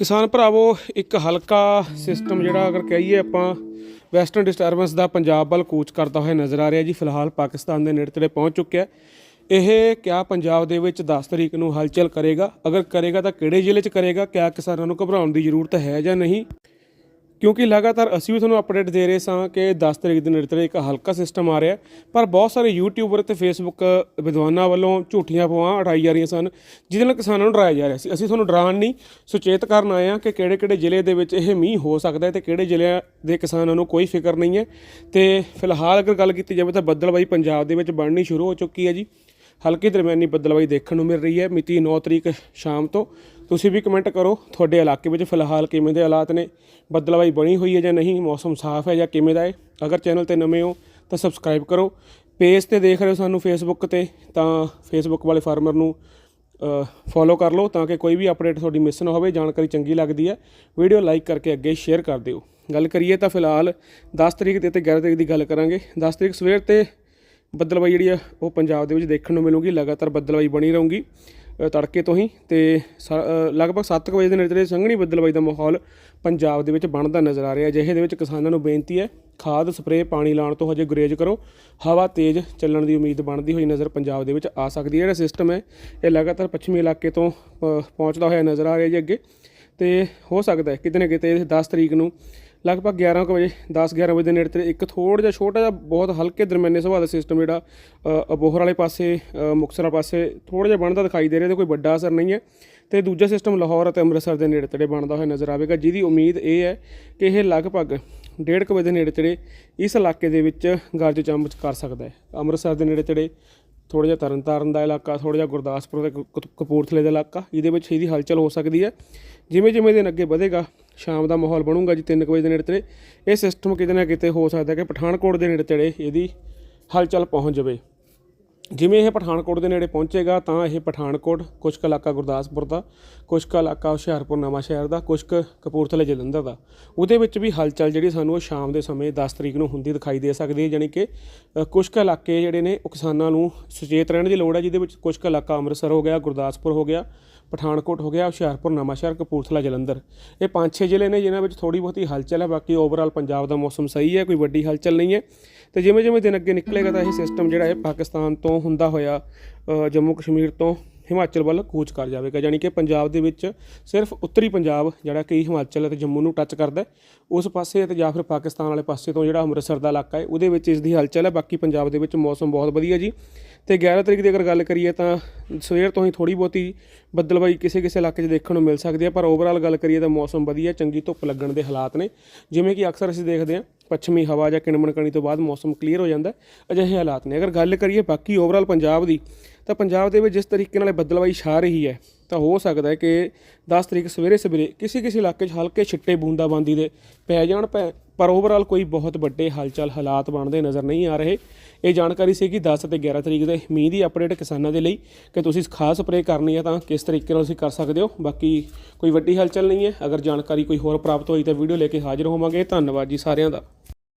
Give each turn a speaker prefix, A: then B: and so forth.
A: ਕਿਸਾਨ ਭਰਾਵੋ, ਇੱਕ ਹਲਕਾ ਸਿਸਟਮ ਜਿਹੜਾ ਅਗਰ ਕਹੀਏ ਆਪਾਂ ਵੈਸਟਰਨ ਡਿਸਟਰਬੈਂਸ ਦਾ ਪੰਜਾਬ ਵੱਲ ਕੂਚ ਕਰਦਾ ਹੋਇਆ ਨਜ਼ਰ ਆ ਰਿਹਾ ਜੀ, ਫਿਲਹਾਲ ਪਾਕਿਸਤਾਨ ਦੇ ਨੇੜੇ ਤੇੜੇ ਪਹੁੰਚ ਚੁੱਕਿਆ ਇਹ ਕਿਆ ਪੰਜਾਬ ਦੇ ਵਿੱਚ 10 ਤਰੀਕ ਨੂੰ ਹਲਚਲ ਕਰੇਗਾ? ਅਗਰ ਕਰੇਗਾ ਤਾਂ ਕਿਹੜੇ ਜ਼ਿਲ੍ਹੇ 'ਚ ਕਰੇਗਾ? ਕਿਆ ਕਿਸਾਨਾਂ ਨੂੰ ਘਬਰਾਉਣ ਦੀ ਜ਼ਰੂਰਤ ਹੈ ਜਾਂ ਨਹੀਂ? ਕਿਉਂਕਿ ਲਗਾਤਾਰ ਅਸੀਂ ਵੀ ਤੁਹਾਨੂੰ ਅਪਡੇਟ ਦੇ ਰਹੇ ਸਾਂ ਕਿ 10 ਤਰੀਕ ਦੇ ਨੇੜੇ ਇੱਕ ਹਲਕਾ ਸਿਸਟਮ ਆ ਰਿਹਾ ਪਰ ਬਹੁਤ ਸਾਰੇ ਯੂਟਿਊਬਰ ਤੇ ਫੇਸਬੁੱਕ ਵਿਦਵਾਨਾਂ ਵੱਲੋਂ ਝੂਠੀਆਂ ਅਫਵਾਹਾਂ ਉਡਾਈ ਜਾ ਰਹੀਆਂ ਸਨ, ਜਿਹਦੇ ਨਾਲ ਕਿਸਾਨਾਂ ਨੂੰ ਡਰਾਇਆ ਜਾ ਰਿਹਾ ਸੀ। ਅਸੀਂ ਤੁਹਾਨੂੰ ਡਰਾਉਣ ਨਹੀਂ, ਸੁਚੇਤ ਕਰਨ ਆਏ ਹਾਂ ਕਿ ਕਿਹੜੇ ਕਿਹੜੇ ਜ਼ਿਲ੍ਹੇ ਦੇ ਵਿੱਚ ਇਹ ਮੀਂਹ ਹੋ ਸਕਦਾ ਹੈ ਤੇ ਕਿਹੜੇ ਜ਼ਿਲ੍ਹਿਆਂ ਦੇ ਕਿਸਾਨਾਂ ਨੂੰ ਕੋਈ ਫਿਕਰ ਨਹੀਂ ਹੈ। ਤੇ ਫਿਲਹਾਲ ਅਗਰ ਗੱਲ ਕੀਤੀ ਜਾਵੇ ਤਾਂ ਬੱਦਲਬਾਈ ਪੰਜਾਬ ਦੇ ਵਿੱਚ ਬਣਨੀ ਸ਼ੁਰੂ ਹੋ ਚੁੱਕੀ ਹੈ ਜੀ। ਹਲਕੀ ਦਰਮਿਆਨੀ ਬੱਦਲਬਾਈ ਦੇਖਣ ਨੂੰ ਮਿਲ ਰਹੀ ਹੈ। ਮਿਤੀ 9 ਤਰੀਕ ਸ਼ਾਮ ਤੋਂ ਤੁਸੀਂ ਵੀ ਕਮੈਂਟ ਕਰੋ, ਤੁਹਾਡੇ ਇਲਾਕੇ ਵਿੱਚ ਫਿਲਹਾਲ ਕਿਵੇਂ ਦੇ ਹਾਲਾਤ ਨੇ? ਬੱਦਲਬਾਈ ਬਣੀ ਹੋਈ ਹੈ ਜਾਂ ਨਹੀਂ? ਮੌਸਮ ਸਾਫ਼ ਹੈ ਜਾਂ ਕਿਵੇਂ ਦਾ ਹੈ? ਅਗਰ ਚੈਨਲ ਤੇ ਨਵੇਂ ਹੋ ਤਾਂ ਸਬਸਕ੍ਰਾਈਬ ਕਰੋ। ਪੇਜ ਤੇ ਦੇਖ ਰਹੇ ਹੋ ਸਾਨੂੰ ਫੇਸਬੁੱਕ ਤੇ, ਤਾਂ ਫੇਸਬੁੱਕ ਵਾਲੇ ਫਾਰਮਰ ਨੂੰ ਫੋਲੋ ਕਰ ਲਓ ਤਾਂ ਕਿ ਕੋਈ ਵੀ ਅਪਡੇਟ ਤੁਹਾਡੀ ਮਿਸ ਨਾ ਹੋਵੇ। ਜਾਣਕਾਰੀ ਚੰਗੀ ਲੱਗਦੀ ਹੈ। ਵੀਡੀਓ ਲਾਈਕ ਕਰਕੇ ਅੱਗੇ ਸ਼ੇਅਰ ਕਰ ਦਿਓ। ਗੱਲ ਕਰੀਏ ਤਾਂ ਫਿਲਹਾਲ 10 ਤਰੀਕ ਦੇ ਤੇ 11 ਤਰੀਕ ਦੀ ਗੱਲ ਕਰਾਂਗੇ। 10 ਤਰੀਕ ਸਵੇਰ ਤੇ ਬੱਦਲਬਾਈ ਜਿਹੜੀ ਆ ਉਹ ਪੰਜਾਬ ਦੇ ਵਿੱਚ ਦੇਖਣ ਨੂੰ ਮਿਲੂਗੀ ਲਗਾਤਾਰ ਬੱਦਲਬਾਈ ਬਣੀ ਰਹੂਗੀ ਤੜਕੇ ਤੋਂ ਹੀ ਤੇ ਸ- ਅ, ਲਗਭਗ 7 ਵਜੇ ਦੇ ਨੇੜੇ ਸੰਘਣੀ ਬੱਦਲਬਾਈ ਦਾ ਮਾਹੌਲ ਪੰਜਾਬ ਦੇ ਵਿੱਚ ਬਣਦਾ ਨਜ਼ਰ ਆ ਰਿਹਾ ਜਿਹੇ ਦੇ ਵਿੱਚ ਕਿਸਾਨਾਂ ਨੂੰ ਬੇਨਤੀ ਹੈ ਖਾਦ ਸਪਰੇਅ ਪਾਣੀ ਲਾਉਣ ਤੋਂ ਹਜੇ ਗੁਰੇਜ਼ ਕਰੋ। ਹਵਾ ਤੇਜ਼ ਚੱਲਣ ਦੀ ਉਮੀਦ ਬਣਦੀ ਹੋਈ ਨਜ਼ਰ ਪੰਜਾਬ ਦੇ ਵਿੱਚ ਆ ਸਕਦੀ ਹੈ। ਜਿਹੜਾ ਸਿਸਟਮ ਹੈ ਇਹ ਲਗਾਤਾਰ ਪੱਛਮੀ ਇਲਾਕੇ ਤੋਂ ਪਹੁੰਚਦਾ ਹੋਇਆ ਨਜ਼ਰ ਆ ਰਿਹਾ ਜੀ ਅੱਗੇ। ਤੇ ਹੋ ਸਕਦਾ ਹੈ ਕਿਤੇ ਨਾ ਕਿਤੇ ਇਹ 10 ਤਰੀਕ ਨੂੰ ਲਗਭਗ 11 ਕੁ ਵਜੇ 10 11 ਵਜੇ ਦੇ ਨੇੜੇ ਤੇ ਇੱਕ ਥੋੜਾ ਜਿਹਾ ਛੋਟਾ ਜਿਹਾ ਬਹੁਤ ਹਲਕੇ ਦਰਮਿਆਨੇ ਸੁਭਾਅ ਦਾ ਸਿਸਟਮ ਜਿਹੜਾ ਅਬੋਹਰ ਵਾਲੇ ਪਾਸੇ ਅ, ਵਾਲੇ ਪਾਸੇ ਥੋੜਾ ਜਿਹਾ ਬਣਦਾ ਦਿਖਾਈ ਦੇ ਰਿਹਾ ਤੇ ਕੋਈ ਵੱਡਾ ਅਸਰ ਨਹੀਂ ਹੈ। ਤੇ ਦੂਜਾ ਸਿਸਟਮ ਲਾਹੌਰ ਅਤੇ ਅੰਮ੍ਰਿਤਸਰ ਦੇ ਨੇੜੇ ਤੇੜੇ ਬਣਦਾ ਹੋਇਆ ਨਜ਼ਰ ਆਵੇਗਾ ਜਿਹਦੀ ਉਮੀਦ ਇਹ ਹੈ ਕਿ ਇਹ ਲਗਭਗ ਡੇਢ ਕੁ ਵਜੇ ਦੇ ਨੇੜੇ ਤੇੜੇ ਇਸ ਇਲਾਕੇ ਦੇ ਵਿੱਚ ਗਰਜ ਚਮਚ ਕਰ ਸਕਦਾ ਹੈ। ਅੰਮ੍ਰਿਤਸਰ ਦੇ ਨੇੜੇ ਤੇੜੇ ਥੋੜਾ ਜਿਹਾ ਤਰਨਤਾਰਨ ਦਾ ਇਲਾਕਾ ਥੋੜਾ ਜਿਹਾ ਗੁਰਦਾਸਪੁਰ ਤੇ ਕ- ਕਪੂਰਥਲੇ ਦਾ ਇਲਾਕਾ ਇਹਦੇ ਵਿੱਚ ਇਹਦੀ ਹਲਚਲ ਹੋ ਸਕਦੀ ਹੈ। ਜਿਵੇਂ ਜਿਵੇਂ ਦਿਨ ਅੱਗੇ ਵਧੇਗਾ ਸ਼ਾਮ ਦਾ ਮਾਹੌਲ ਬਣੂਗਾ ਜੀ 3 ਵਜੇ ਦੇ ਨੇੜੇ ਤੇੜੇ। ਇਹ ਸਿਸਟਮ ਕਿਤੇ ਨਾ ਕਿਤੇ ਹੋ ਸਕਦਾ ਕਿ ਪਠਾਨਕੋਟ ਦੇ ਨੇੜੇ ਤੇੜੇ ਇਹਦੀ ਹਲਚਲ ਪਹੁੰਚ ਜਾਵੇ। ਜਿਵੇਂ ਇਹ ਪਠਾਨਕੋਟ ਦੇ ਨੇੜੇ ਪਹੁੰਚੇਗਾ ਤਾਂ ਇਹ ਪਠਾਨਕੋਟ ਕੁਛ ਕੁ ਇਲਾਕਾ ਗੁਰਦਾਸਪੁਰ ਦਾ ਕੁਛ ਕੁ ਇਲਾਕਾ ਹੁਸ਼ਿਆਰਪੁਰ ਨਵਾਂ ਸ਼ਹਿਰ ਦਾ ਕੁਛ ਕੁ ਕਪੂਰਥਲੇ ਜਲੰਧਰ ਦਾ। ਉਹਦੇ ਵਿੱਚ ਵੀ ਹਲਚਲ ਜਿਹੜੀ ਸਾਨੂੰ ਉਹ ਸ਼ਾਮ ਦੇ ਸਮੇਂ 10 ਤਰੀਕ ਨੂੰ ਹੁੰਦੀ ਦਿਖਾਈ ਦੇ ਸਕਦੀ ਹੈ ਯਾਨੀ ਕਿ ਅ, ਕੁਛ ਕੁ ਇਲਾਕੇ ਜਿਹੜੇ ਨੇ ਉਹ ਕਿਸਾਨਾਂ ਨੂੰ ਸੁਚੇਤ ਰਹਿਣ ਦੀ ਲੋੜ ਹੈ ਜਿਹਦੇ ਵਿੱਚ ਕੁਛ ਕੁ ਇਲਾਕਾ ਅੰਮ੍ਰਿਤਸਰ ਹੋ ਗਿਆ ਗੁਰਦਾਸਪੁਰ ਹੋ ਗਿਆ ਪਠਾਨਕੋਟ ਹੋ ਗਿਆ, ਹੁਸ਼ਿਆਰਪੁਰ, ਨਵਾਂਸ਼ਹਿਰ, ਕਪੂਰਥਲਾ, ਜਲੰਧਰ। ਇਹ ਪੰਜ ਛੇ ਜ਼ਿਲ੍ਹੇ ਨੇ ਜਿਨ੍ਹਾਂ ਵਿੱਚ ਥੋੜੀ ਬਹੁਤੀ ਹਲਚਲ ਹੈ, ਬਾਕੀ ਓਵਰਆਲ ਪੰਜਾਬ ਦਾ ਮੌਸਮ ਸਹੀ ਹੈ, ਕੋਈ ਵੱਡੀ ਹਲਚਲ ਨਹੀਂ ਹੈ। ਤੇ ਜਿਵੇਂ ਜਿਵੇਂ ਦਿਨ ਅੱਗੇ ਨਿਕਲੇਗਾ ਤਾਂ ਇਹ ਸਿਸਟਮ ਜਿਹੜਾ ਹੈ ਪਾਕਿਸਤਾਨ ਤੋਂ ਹੁੰਦਾ ਹੋਇਆ ਜੰਮੂ ਕਸ਼ਮੀਰ ਤੋਂ ਹਿਮਾਚਲ ਵੱਲ ਕੂਚ ਕਰ ਜਾਵੇਗਾ ਯਾਨੀ ਕਿ ਪੰਜਾਬ ਦੇ ਵਿੱਚ ਸਿਰਫ ਉੱਤਰੀ ਪੰਜਾਬ, ਜਿਹੜਾ ਕਿ ਹਿਮਾਚਲ ਅਤੇ ਜੰਮੂ ਨੂੰ ਟੱਚ ਕਰਦਾ ਉਸ ਪਾਸੇ ਤੇ ਜਾਂ ਫਿਰ ਪਾਕਿਸਤਾਨ ਵਾਲੇ ਪਾਸੇ ਤੋਂ ਜਿਹੜਾ ਅੰਮ੍ਰਿਤਸਰ ਦਾ ਇਲਾਕਾ ਹੈ, ਉਹਦੇ ਵਿੱਚ ਇਸ ਦੀ ਹਲਚਲ ਹੈ। ਬਾਕੀ ਪੰਜਾਬ ਦੇ ਵਿੱਚ ਮੌਸਮ ਬਹੁਤ ਵਧੀਆ ਜੀ। ਤੇ 11 ਤਰੀਕ ਦੀ ਅਗਰ ਗੱਲ ਕਰੀਏ ਤਾਂ ਸਵੇਰ ਤੋਂ ਹੀ ਥੋੜੀ ਬਹੁਤੀ ਬੱਦਲਬਾਈ ਕਿਸੇ ਕਿਸੇ ਇਲਾਕੇ 'ਚ ਦੇਖਣ ਨੂੰ ਮਿਲ ਸਕਦੀ ਹੈ, ਪਰ ਓਵਰਆਲ ਗੱਲ ਕਰੀਏ ਤਾਂ ਮੌਸਮ ਵਧੀਆ, ਚੰਗੀ ਧੁੱਪ ਲੱਗਣ ਦੇ ਹਾਲਾਤ ਨੇ। ਜਿਵੇਂ ਕਿ ਅਕਸਰ ਅਸੀਂ ਦੇਖਦੇ ਹਾਂ ਪੱਛਮੀ ਹਵਾ ਜਾਂ ਕਿਣਮਣਕਣੀ ਤੋਂ ਬਾਅਦ ਮੌਸਮ ਕਲੀਅਰ ਹੋ ਜਾਂਦਾ ਅਜਿਹੇ ਹਾਲਾਤ ਨੇ। ਅਗਰ ਗੱਲ ਕਰੀਏ ਬਾਕੀ ਓਵਰਆਲ ਪੰਜਾਬ ਦੀ, ਤਾਂ ਪੰਜਾਬ ਦੇ ਵਿੱਚ ਜਿਸ ਤਰੀਕੇ ਨਾਲ ਇਹ ਛਾ ਰਹੀ ਹੈ, ਤਾਂ ਹੋ ਸਕਦਾ ਹੈ ਕਿ 10 ਤਰੀਕ ਸਵੇਰੇ ਸਵੇਰੇ ਕਿਸੇ ਕਿਸੇ ਇਲਾਕੇ 'ਚ ਹਲਕੇ ਛਿੱਟੇ ਬੂੰਦਾਬਾਂਦੀ ਦੇ ਪੈ ਜਾਣ ਪੈ, ਪਰ ਓਵਰਆਲ ਕੋਈ ਬਹੁਤ ਵੱਡੇ ਹਲਚਲ ਹਾਲਾਤ ਬਣਦੇ ਨਜ਼ਰ ਨਹੀਂ ਆ ਰਹੇ। ਇਹ ਜਾਣਕਾਰੀ ਸੀ ਕਿ 10 ਅਤੇ 11 ਤਰੀਕ ਦੇ। ਮੀਂਹ ਦੀ ਅਪਡੇਟ ਕਿਸਾਨਾਂ ਦੇ ਲਈ। ਕਿ ਤੁਸੀਂ ਖਾਸ ਸਪਰੇਅ ਕਰਨੀ ਹੈ ਤਾਂ ਕਿਸ ਤਰੀਕੇ ਨਾਲ ਤੁਸੀਂ ਕਰ ਸਕਦੇ ਹੋ? ਬਾਕੀ ਕੋਈ ਵੱਡੀ ਹਲਚਲ ਨਹੀਂ ਹੈ। ਅਗਰ ਜਾਣਕਾਰੀ ਕੋਈ ਹੋਰ ਪ੍ਰਾਪਤ ਹੋਈ ਤਾਂ ਵੀਡੀਓ ਲੈ ਕੇ ਹਾਜ਼ਰ ਹੋਵਾਂਗੇ। ਧੰਨਵਾਦ ਜੀ ਸਾਰਿਆਂ ਦਾ।